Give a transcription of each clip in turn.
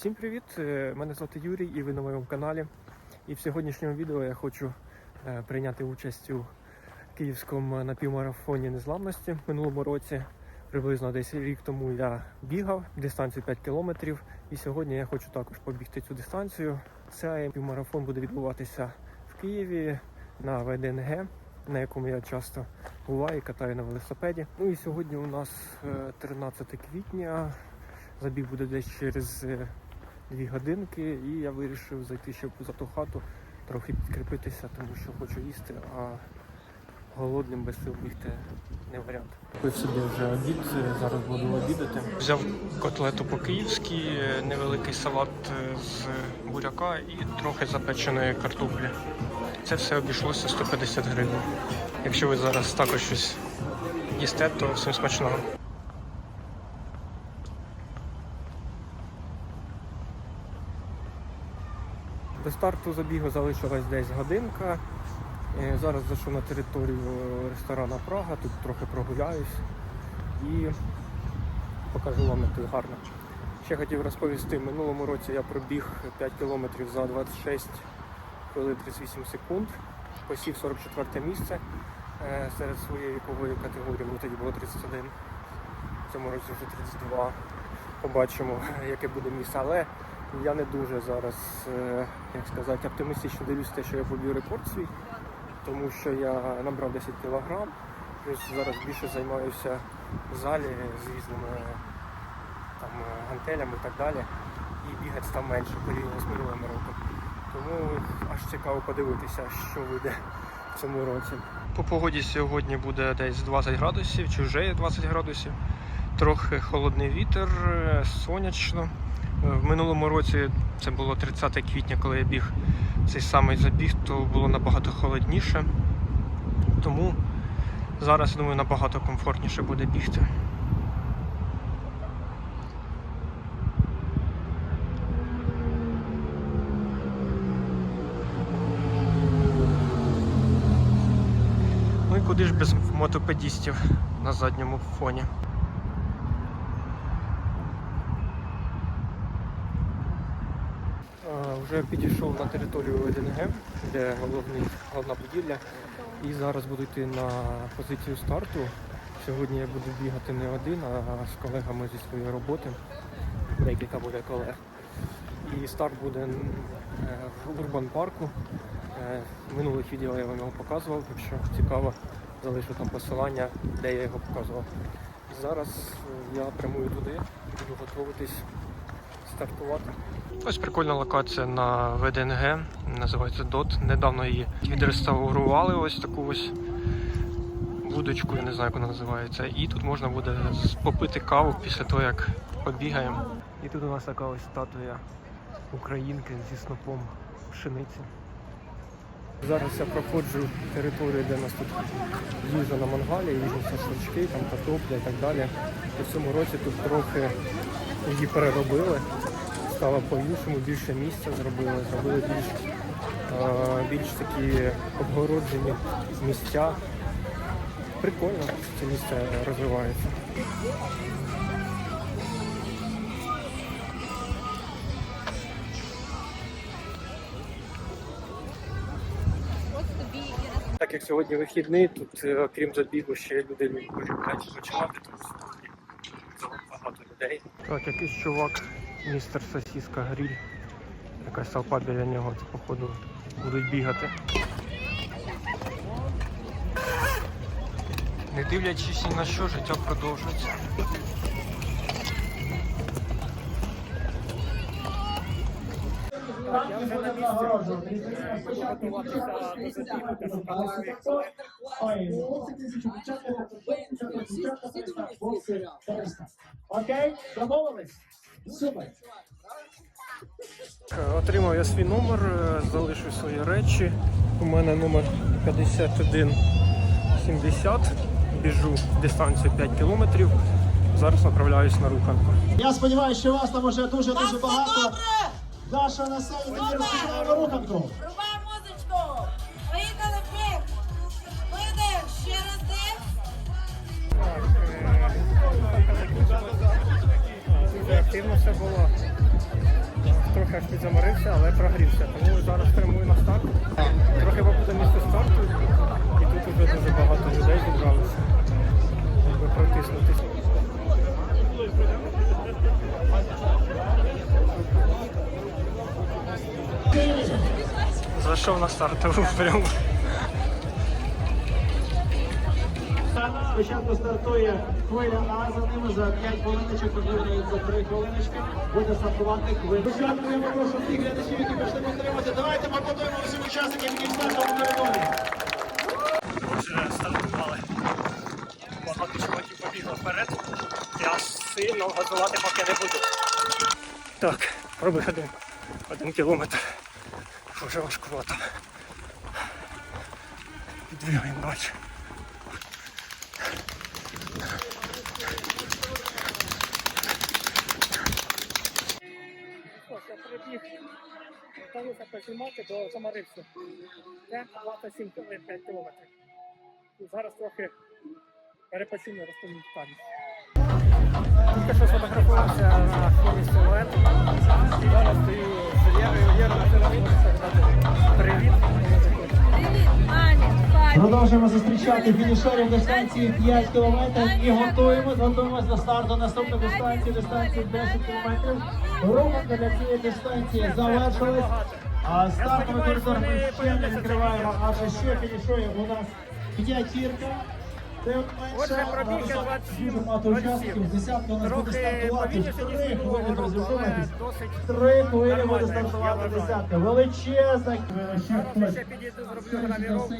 Всім привіт! Е, Мене звати Юрій і ви на моєму каналі. І в сьогоднішньому відео я хочу е, прийняти участь у київському напівмарафоні незламності минулому році. Приблизно десь рік тому я бігав дистанцію 5 кілометрів. І сьогодні я хочу також побігти цю дистанцію. Цей півмарафон буде відбуватися в Києві на ВДНГ, на якому я часто буваю катаю на велосипеді. Ну і сьогодні у нас е, 13 квітня. Забіг буде десь через е, дві годинки, і я вирішив зайти ще за ту хату, трохи підкріпитися, тому що хочу їсти, а голодним без сил бігти не варіант. Купив собі вже обід, зараз буду обідати. Взяв котлету по-київськи, невеликий салат з буряка і трохи запеченої картоплі. Це все обійшлося 150 гривень. Якщо ви зараз також щось їсте, то всім смачного. До старту забігу залишилась десь годинка. Е, Зараз зайшов на територію ресторану Прага, тут трохи прогуляюсь і покажу вам, як тут гарно. Ще хотів розповісти, минулому році я пробіг 5 кілометрів за 26 хвилин 38 секунд, посів 44 місце е, серед своєї вікової категорії, мені тоді було 31, в цьому році вже 32. Побачимо, яке буде місце. Але я не дуже зараз, е, як сказати, оптимістично дивлюся те, що я поб'ю рекорд свій, тому що я набрав 10 кг, плюс зараз більше займаюся в залі з різними там, е, гантелями і так далі. І бігати став менше порівняно з минулим роком. Тому аж цікаво подивитися, що вийде в цьому році. По погоді сьогодні буде десь 20 градусів, чи вже є 20 градусів. Трохи холодний вітер, е, сонячно. В минулому році це було 30 квітня, коли я біг цей самий забіг, то було набагато холодніше. Тому зараз, думаю, набагато комфортніше буде бігти. Ну і куди ж без мотопедістів на задньому фоні. Вже підійшов на територію ВДНГ, де головний, головна будівля. І зараз буду йти на позицію старту. Сьогодні я буду бігати не один, а з колегами зі своєї роботи. Декілька буде колег. І старт буде е, в Урбан парку. Е, минулих відео я вам його показував, якщо цікаво, залишу там посилання, де я його показував. Зараз е, я прямую туди, буду готуватись стартувати. Ось прикольна локація на ВДНГ, називається DOT. Недавно її відреставрували ось таку ось будочку, я не знаю, як вона називається. І тут можна буде попити каву після того, як побігаємо. І тут у нас така ось статуя українки зі снопом пшениці. Зараз я проходжу територію, де у нас тут їжа на мангалі, різні шашлички, там картопля і так далі. У цьому році тут трохи її переробили, стало по-іншому, більше місця зробили, зробили більш, е, більш такі обгороджені місця. Прикольно, що це місце розвивається. Так як сьогодні вихідний, тут е, окрім забігу ще люди полюбляють відпочивати, тому багато людей. Так, якийсь чувак, містер Сосіска Гриль. Якась толпа біля нього, це походу будуть бігати. Не дивлячись ні на що, життя продовжується. Я вже на місці. Готуватися до забігу та шукати своїх колег. Окей, домовились? Супер. Е, Отримав я свій номер, залишу залишив свої речі. У мене номер 5170. Біжу дистанцію 5 кілометрів. Зараз направляюсь на руханку. Я сподіваюся, що вас там уже дуже-дуже багато. Даша на сайті руханку. Трохи підзаморився, але прогрівся. Тому зараз прямую на старт. Трохи побуде місце старту, і тут вже дуже багато людей зібралося. Якби протиснутися. Зайшов на стартову прямо. Спочатку стартує хвиля А, за ними за 5 хвилиночок, можливо, за 3 хвилиночки буде стартувати хвиля. Спочатку я попрошу всіх глядачів, які пішли підтримати. Давайте поаплодуємо всім учасникам, які стартові перегони. Вже стартували. Багато чуваків побігло вперед. Я сильно газувати поки не буду. Так, пробуй один. Один кілометр. Вже важкувато. Підвігаємо далі. Я прибіг. Вдалося познімати до Самаривцю. Це 27 5 кілометрів. Зараз трохи перепочину розповім танці. Тільки що сфотографувався на фоні силуету. Продовжуємо зустрічати фінішерів дистанції 5 кілометрів і готуємось, готуємось до старту наступної дистанції, дистанції 10 кілометрів. Руханка для цієї дистанції завершилась. А стартовий коридор ми ще не відкриваємо, адже ще фінішує у нас п'ятірка. Отже, пробіг 27, 27. учасників. Десятка у нас буде Трохи повільніше, ніж минулого року, але досить Три хвилини буде стартувати десятка. Величезна. Ще ще підійду, зроблю гравіровку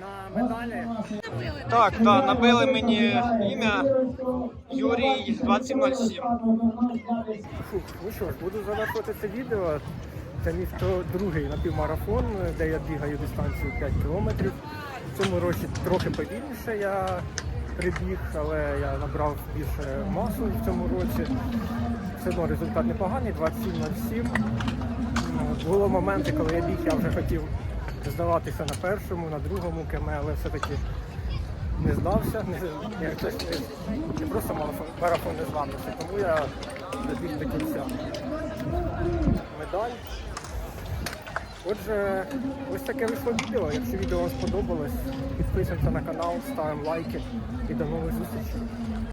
на медалі. Так, да, набили мені ім'я Юрій 2707. Фух, ну що ж, буду завершувати це відео. Це мій другий напівмарафон, де я бігаю дистанцію 5 кілометрів. В цьому році трохи повільніше я прибіг, але я набрав більше масу в цьому році. Все одно результат непоганий, 27.07. Ну, Було моменти, коли я біг, я вже хотів здаватися на першому, на другому КМ, але все-таки не здався, не, не, не просто марафон, марафон не зламався, тому я добіг до кінця. Медаль. Отже, ось таке вийшло відео. Якщо відео вам сподобалось, підписуємося на канал, ставимо лайки і до нових зустрічей.